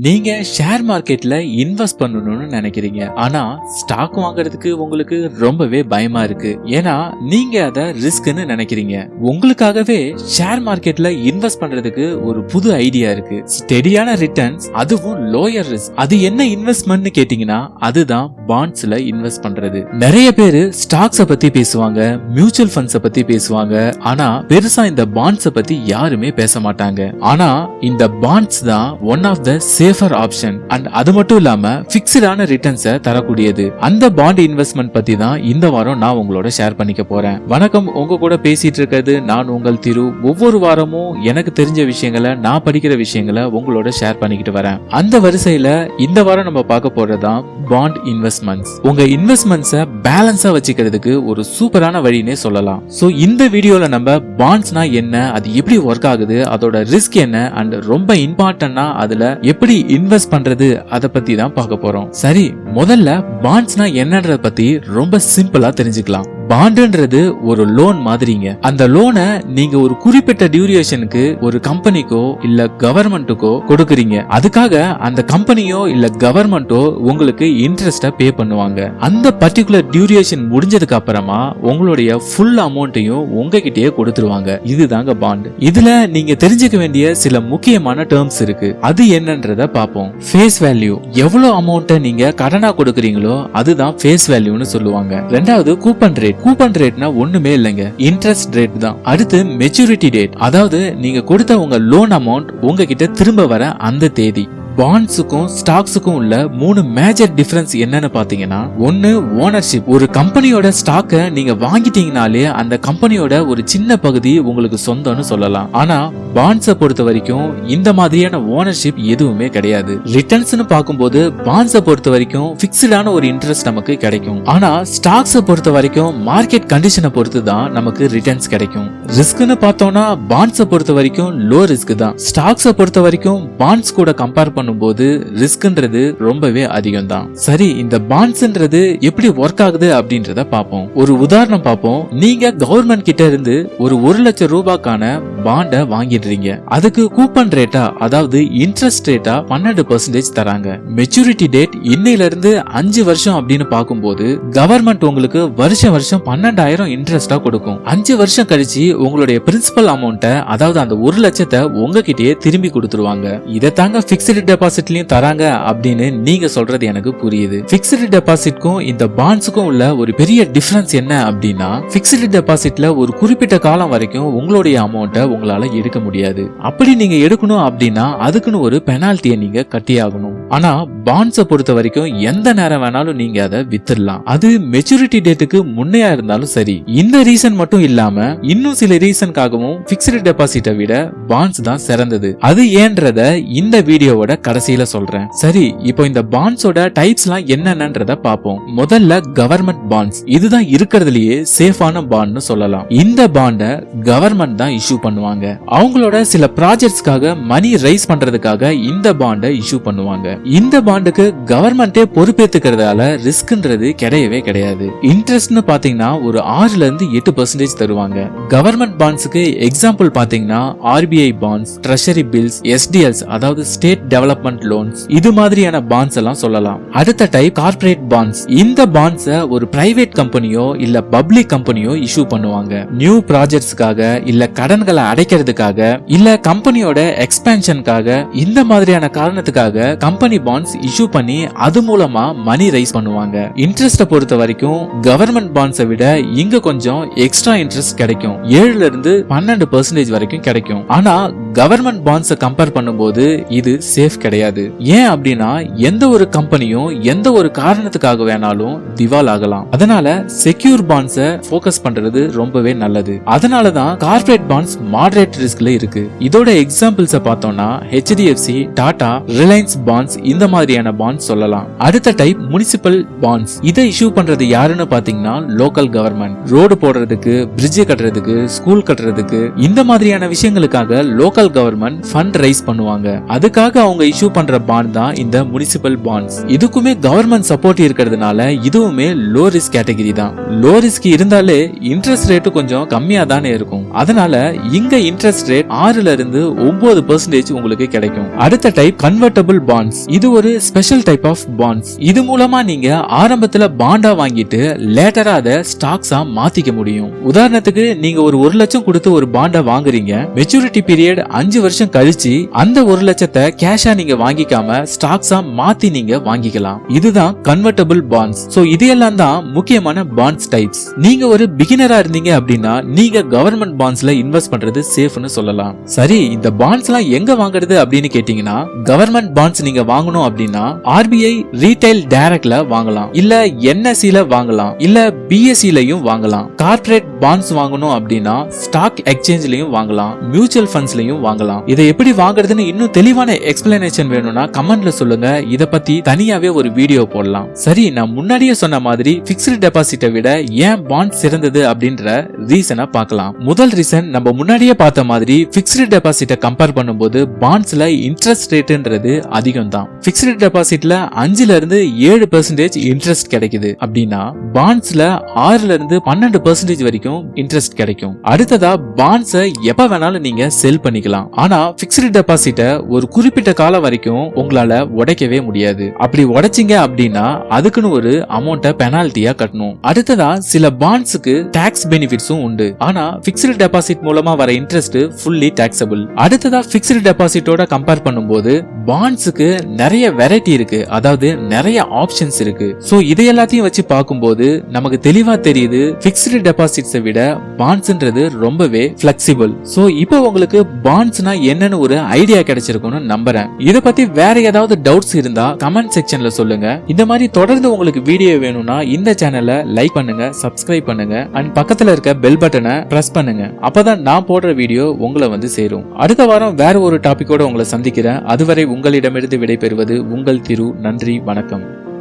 நீங்க ஷேர் மார்க்கெட்ல இன்வெஸ்ட் பண்ணணும்னு நினைக்கிறீங்க. ஆனா ஸ்டாக் வாங்குறதுக்கு உங்களுக்கு ரொம்பவே பயமா இருக்கு. ஏன்னா நீங்க அத ரிஸ்க்னு நினைக்கிறீங்க. உங்களுக்காகவே ஷேர் மார்க்கெட்ல இன்வெஸ்ட் பண்றதுக்கு ஒரு புது ஐடியா இருக்கு. ஸ்டெடியான ரிட்டர்ன்ஸ் அதுவும் லோயர் ரிஸ்க் அது என்ன இன்வெஸ்ட்மெண்ட்னு கேட்டீங்கன்னா அதுதான் பாண்ட்ஸ்ல இன்வெஸ்ட் பண்றது. நிறைய பேரு ஸ்டாக்ஸ பத்தி பேசுவாங்க மியூச்சுவல் ஃபண்ட்ஸ பத்தி பேசுவாங்க. ஆனா பெருசா இந்த பாண்ட்ஸ பத்தி யாருமே பேச மாட்டாங்க. ஆனா இந்த பாண்ட்ஸ் தான் one of the safer option and அது மட்டும் இல்லாம பிக்சடான ரிட்டர்ன்ஸை தரக்கூடியது. அந்த பாண்ட் இன்வெஸ்ட்மெண்ட் பத்தி தான் இந்த வாரம் நான் உங்களோட ஷேர் பண்ணிக்க போறேன். வணக்கம். உங்க கூட பேசிட்டு இருக்கிறது நான் உங்கள் திரு. ஒவ்வொரு வாரமும் எனக்கு தெரிஞ்ச விஷயங்களை நான் படிக்கிற விஷயங்களை உங்களோட ஷேர் பண்ணிக்கிட்டு வரேன். அந்த வரிசையில இந்த வாரம் நம்ம பார்க்க போறதுதான் பாண்ட் இன்வெஸ்ட்மெண்ட்ஸ் உங்க இன்வெஸ்ட்மெண்ட்ஸை பேலன்ஸா வச்சுக்கிறதுக்கு ஒரு சூப்பரான வழினே சொல்லலாம். சோ இந்த வீடியோல நம்ம பாண்ட்ஸ்னா என்ன அது எப்படி ஒர்க் ஆகுது அதோட ரிஸ்க் என்ன அண்ட் ரொம்ப இம்பார்ட்டன்டா அதுல எப்படி இன்வெஸ்ட் பண்றது அதை பத்தி தான் பார்க்க போறோம். சரி முதல்ல பாண்ட்ஸ்னா என்னன்றத பத்தி ரொம்ப சிம்பிளா தெரிஞ்சுக்கலாம். பாண்டுன்றது ஒரு லோன் மாதிரிங்க. அந்த லோனை நீங்க ஒரு குறிப்பிட்ட டியூரேஷனுக்கு ஒரு கம்பெனிக்கோ இல்ல கவர்மெண்ட்டுக்கோ கொடுக்குறீங்க. அதுக்காக அந்த கம்பெனியோ இல்ல கவர்மெண்ட்டோ உங்களுக்கு இன்ட்ரெஸ்ட பே பண்ணுவாங்க. அந்த பர்டிகுலர் டியூரேஷன் முடிஞ்சதுக்கு அப்புறமா உங்களுடைய ஃபுல் அமௌண்ட்டையும் உங்ககிட்டயே கொடுத்துருவாங்க. இதுதாங்க பாண்ட் இதுல நீங்க தெரிஞ்சுக்க வேண்டிய சில முக்கியமான டேர்ம்ஸ் இருக்கு. அது என்னன்றத பார்ப்போம். ஃபேஸ் வேல்யூ எவ்வளவு அமௌண்ட்டை நீங்க கடனா கொடுக்குறீங்களோ அதுதான் ஃபேஸ் வேல்யூன்னு சொல்லுவாங்க. ரெண்டாவது கூப்பன் ரேட் கூப்பன் ரேட்னா ஒண்ணுமே இல்லைங்க. இன்ட்ரெஸ்ட் ரேட் தான். அடுத்து மெச்சூரிட்டி டேட் அதாவது நீங்க கொடுத்த உங்க லோன் அமௌண்ட் உங்ககிட்ட திரும்ப வர அந்த தேதி. பாண்ட்ஸுக்கும் ஸ்டாக்ஸுக்கும் உள்ள மூணு மேஜர் டிஃபரன்ஸ் என்னன்னு பாத்தீங்கன்னா ஒன்னு ஓனர்ஷிப் ஒரு கம்பெனியோட ஸ்டாக்கை நீங்க வாங்கிட்டீங்கனாலே அந்த கம்பெனியோட ஒரு சின்ன பகுதி உங்களுக்கு சொந்தம்னு சொல்லலாம். ஆனா பாண்ட்ஸை பொறுத்த வரைக்கும் இந்த மாதிரியான ஓனர்ஷிப் எதுவுமே கிடையாது. ரிட்டர்ன்ஸ்னு பார்க்கும்போது பாண்ட்ஸை பொறுத்த வரைக்கும் பிக்சடான ஒரு இன்ட்ரெஸ்ட் நமக்கு கிடைக்கும். ஆனா ஸ்டாக்ஸை பொறுத்த வரைக்கும் மார்க்கெட் கண்டிஷனை பொறுத்து தான் நமக்கு ரிட்டர்ன்ஸ் கிடைக்கும். ரிஸ்க்னு பார்த்தோம்னா பாண்ட்ஸை பொறுத்த வரைக்கும் லோ ரிஸ்க் தான். ஸ்டாக்ஸை பொறுத்த வரைக்கும் பாண்ட்ஸ் கூட கம்பேர் பண்ணும்போது ரிஸ்க்ன்றது ரொம்பவே அதிகம் தான் சரி இந்த பாண்ட்ஸ்ன்றது எப்படி ஒர்க் ஆகுது அப்படின்றத பார்ப்போம். ஒரு உதாரணம் பார்ப்போம். நீங்க கவர்மெண்ட் கிட்ட இருந்து ஒரு ஒரு லட்சம் ரூபாய்க்கான பாண்டை வாங்கிடுறீங்க. அதுக்கு கூப்பன் ரேட்டா அதாவது இன்ட்ரெஸ்ட் ரேட்டா பன்னெண்டு பர்சன்டேஜ் தராங்க. மெச்சூரிட்டி டேட் இன்னையில இருந்து அஞ்சு வருஷம் அப்படின்னு பார்க்கும்போது கவர்மெண்ட் உங்களுக்கு வருஷம் வருஷம் பன்னெண்டாயிரம் இன்ட்ரெஸ்டா கொடுக்கும். அஞ்சு வருஷம் கழிச்சு உங்களுடைய பிரின்சிபல் அமௌண்ட்டை அதாவது அந்த ஒரு லட்சத்தை உங்ககிட்டயே திரும்பி கொடுத்துருவாங்க. இதை தாங்க பிக்சடு டெபாசிட்லயும் தராங்க அப்படின்னு நீங்க சொல்றது எனக்கு புரியுது. பிக்சடு டெபாசிட்க்கும் இந்த பாண்ட்ஸுக்கும் உள்ள ஒரு பெரிய டிஃபரன்ஸ் என்ன அப்படின்னா பிக்சடு டெபாசிட்ல ஒரு குறிப்பிட்ட காலம் வரைக்கும் உங்களுடைய அமௌண்ட்டை உங்களால எடுக்க முடியாது. அப்படி நீங்க எடுக்கணும் அப்படின்னா அதுக்குன்னு ஒரு பெனால்ட்டியை நீங்க கட்டியாகணும். ஆனா பாண்ட்ஸை பொறுத்த வரைக்கும் எந்த நேரம் வேணாலும் நீங்க அதை வித்துடலாம். அது மெச்சூரிட்டி டேட்டுக்கு முன்னையா இருந்தாலும் சரி. இந்த ரீசன் மட்டும் இல்லாம இன்னும் சில ரீசனுக்காகவும் பிக்சடு டெபாசிட்டை விட பாண்ட்ஸ் தான் சிறந்தது. அது ஏன்றத இந்த வீடியோவோட கடைசியில சொல்றேன். சரி இப்போ இந்த பாண்ட்ஸோட டைப்ஸ்லாம் என்னென்னன்றத பார்ப்போம். முதல்ல கவர்மெண்ட் பாண்ட்ஸ் இதுதான் இருக்கிறதுலயே சேஃபான பாண்ட்னு சொல்லலாம். இந்த பாண்டை கவர்மெண்ட் தான் இஷ்யூ பண்ணுவாங்க அவங்களோட சில ப்ராஜெக்ட்ஸ்க்காக மணி ரைஸ் பண்றதுக்காக இந்த பாண்டை இஷ்யூ பண்ணுவாங்க. இந்த பாண்டுக்கு கவர்மெண்டே பொறுப்பேத்துக்கிறதால ரிஸ்க்ன்றது கிடையவே கிடையாது. இன்ட்ரெஸ்ட்னு பாத்தீங்கன்னா ஒரு ஆறுல இருந்து எட்டு பர்சன்டேஜ் தருவாங்க. கவர்மெண்ட் பாண்ட்ஸுக்கு எக்ஸாம்பிள் பாத்தீங்கன்னா RBI bonds treasury bills SDLs அதாவது ஸ்டேட் டெவலப்மெண்ட் லோன்ஸ் இது மாதிரியான பாண்ட்ஸ் எல்லாம் சொல்லலாம். அடுத்த டைப் கார்ப்பரேட் பாண்ட்ஸ் இந்த பாண்ட்ஸை ஒரு பிரைவேட் கம்பெனியோ இல்ல பப்ளிக் கம்பெனியோ இஷ்யூ பண்ணுவாங்க. நியூ ப்ராஜெக்ட்ஸ்க்காக இல்ல கடன்களை அடைக்கிறதுக்காக இல்ல கம்பெனியோட எக்ஸ்பேன்ஷனுக்காக இந்த மாதிரியான காரணத்துக்காக கம்பெனி பாண்ட்ஸ் இஷ்யூ பண்ணி அது மூலமா மணி ரைஸ் பண்ணுவாங்க. இன்ட்ரெஸ்ட பொறுத்த வரைக்கும் கவர்மெண்ட் பாண்ட்ஸை விட இங்க கொஞ்சம் எக்ஸ்ட்ரா இன்ட்ரெஸ்ட் கிடைக்கும். ஏழுல இருந்து பன்னெண்டு பர்சன்டேஜ் வரைக்கும் கிடைக்கும். ஆனா கவர்மெண்ட் பாண்ட்ஸை கம்பேர் பண்ணும்போது இது சேஃப் கிடையாது. ஏன் அப்படின்னா எந்த ஒரு கம்பெனியும் எந்த ஒரு காரணத்துக்காக வேணாலும் திவால் ஆகலாம். அதனால செக்யூர் பாண்ட்ஸை ஃபோக்கஸ் பண்றது ரொம்பவே நல்லது. அதனாலதான் தான் கார்ப்பரேட் பாண்ட்ஸ் மாடரேட் ரிஸ்க்ல இருக்கு. இதோட எக்ஸாம்பிள்ஸை பார்த்தோம்னா ஹெச்டிஎஃப்சி டாடா ரிலையன்ஸ் பாண்ட்ஸ் இந்த மாதிரியான பாண்ட்ஸ் சொல்லலாம். அடுத்த டைப் முனிசிபல் பாண்ட்ஸ் இதை இஷ்யூ பண்றது யாருன்னு பாத்தீங்கன்னா லோக்கல் கவர்மெண்ட் ரோடு போடுறதுக்கு பிரிட்ஜ் கட்டுறதுக்கு ஸ்கூல் கட்டுறதுக்கு இந்த மாதிரியான விஷயங்களுக்காக லோக்கல் கவர்மெண்ட் ஃபண்ட் ரைஸ் பண்ணுவாங்க. அதுக்காக அவங்க இஷ்யூ பண்ற பாண்ட் தான் இந்த முனிசிபல் பாண்ட்ஸ் இதுக்குமே கவர்மெண்ட் சப்போர்ட் இருக்கிறதுனால இதுவுமே லோ ரிஸ்க் கேட்டகரி தான். லோ ரிஸ்க் இருந்தாலே இன்ட்ரெஸ்ட் ரேட்டு கொஞ்சம் கம்மியா தானே இருக்கும். அதனால இங்க இன்ட்ரெஸ்ட் ரேட் ஆறுல இருந்து ஒன்பது பெர்சன்டேஜ் உங்களுக்கு கிடைக்கும். அடுத்த டைப் கன்வெர்டபிள் பாண்ட்ஸ் இது ஒரு ஸ்பெஷல் டைப் ஆஃப் பாண்ட்ஸ் இது மூலமா நீங்க ஆரம்பத்துல பாண்டா வாங்கிட்டு லேட்டரா அதை ஸ்டாக்ஸா மாத்திக்க முடியும். உதாரணத்துக்கு நீங்க ஒரு ஒரு லட்சம் கொடுத்து ஒரு பாண்டா வாங்குறீங்க. மெச்சூரிட்டி பீரியட் அஞ்சு வருஷம் கழிச்சு அந்த ஒரு லட்சத்தை கேஷா நீங்க வாங்கிக்காம ஸ்டாக்ஸா மாத்தி நீங்க வாங்கிக்கலாம். இதுதான் கன்வெர்டபிள் பாண்ட்ஸ் சோ இதையெல்லாம் தான் முக்கியமான பாண்ட்ஸ் டைப்ஸ் நீங்க ஒரு பிகினரா இருந்தீங்க அப்படின்னா நீங்க கவர்மெண்ட் பாண்ட்ஸ்ல இன்வெஸ்ட் பண்றது சேஃப்னு சொல்லலாம். சரி இந்த பாண்ட்ஸ் எல்லாம் எங்க வாங்குறது அப்படின்னு கேட்டீங்கன்னா கவர்மெண்ட் பாண்ட்ஸ் நீங்க வாங்கணும் அப்படின்னா ஆர்பிஐ ரீட்டைல் டைரக்ட்ல வாங்கலாம். இல்ல என்எஸ்சி ல வாங்கலாம். இல்ல பிஎஸ்சி லயும் வாங்கலாம். கார்பரேட் பாண்ட்ஸ் வாங்கணும் அப்படின்னா ஸ்டாக் எக்ஸ்சேஞ்ச்லயும் வாங்கலாம். மியூச்சுவல் ஃபண்ட்ஸ்லயும் வாங்கலாம். இதை எப்படி வாங்குறதுன்னு இன்னும் தெளிவான எக்ஸ்பிளனேஷன் வேணும்னா கமெண்ட்ல சொல்லுங்க. இத பத்தி தனியாவே ஒரு வீடியோ போடலாம். சரி நான் முன்னாடியே சொன்ன மாதிரி பிக்ஸ்டு டெபாசிட்டை விட ஏன் பாண்ட் சிறந்தது அப்படின்ற ரீசனை பார்க்கலாம். முதல் ரீசன் நம்ம முன்னாடி முன்னாடியே பார்த்த மாதிரி பிக்ஸ்டு டெபாசிட்டை கம்பேர் பண்ணும்போது பாண்ட்ஸ்ல இன்ட்ரெஸ்ட் ரேட்டுன்றது அதிகம் தான் பிக்ஸ்டு டெபாசிட்ல அஞ்சுல இருந்து ஏழு பெர்சன்டேஜ் இன்ட்ரெஸ்ட் கிடைக்குது. அப்படின்னா பாண்ட்ஸ்ல ஆறுல இருந்து பன்னெண்டு பெர்சன்டேஜ் வரைக்கும் இன்ட்ரெஸ்ட் கிடைக்கும். அடுத்ததா பாண்ட்ஸை எப்ப வேணாலும் நீங்க செல் பண்ணிக்கலாம். ஆனா பிக்ஸ்டு டெபாசிட்டை ஒரு குறிப்பிட்ட காலம் வரைக்கும் உங்களால உடைக்கவே முடியாது. அப்படி உடைச்சிங்க அப்படின்னா அதுக்குன்னு ஒரு அமௌண்ட்டை பெனால்ட்டியா கட்டணும். அடுத்ததா சில பாண்ட்ஸுக்கு டாக்ஸ் பெனிஃபிட்ஸும் உண்டு. ஆனா பிக்ஸ்டு டெபாசிட் மூலமா வர இன்ட்ரெஸ்ட் ஃபுல்லி டாக்ஸபிள் அடுத்ததா பிக்ஸ்டு டெபாசிட்டோட கம்பேர் பண்ணும்போது பாண்ட்ஸுக்கு நிறைய வெரைட்டி இருக்கு. அதாவது நிறைய ஆப்ஷன்ஸ் இருக்கு. ஸோ இதை எல்லாத்தையும் வச்சு பார்க்கும்போது நமக்கு தெளிவா தெரியுது பிக்ஸ்டு டெபாசிட்ஸை விட பாண்ட்ஸ்ன்றது ரொம்பவே பிளெக்சிபிள் ஸோ இப்போ உங்களுக்கு பாண்ட்ஸ்னா என்னன்னு ஒரு ஐடியா கிடைச்சிருக்கும்னு நம்புறேன். இதை பத்தி வேற ஏதாவது டவுட்ஸ் இருந்தா கமெண்ட் செக்ஷன்ல சொல்லுங்க. இந்த மாதிரி தொடர்ந்து உங்களுக்கு வீடியோ வேணும்னா இந்த சேனலை லைக் பண்ணுங்க சப்ஸ்கிரைப் பண்ணுங்க. அண்ட் பக்கத்துல இருக்க பெல் பட்டனை பிரஸ் பண்ணுங்க. அப்பதான் நான் போடுற வீடியோ உங்களை வந்து சேரும். அடுத்த வாரம் வேற ஒரு டாபிக்கோட உங்களை சந்திக்கிறேன். அதுவரை உங்களிடமிருந்து விடைபெறுவது உங்கள் திரு நன்றி வணக்கம்.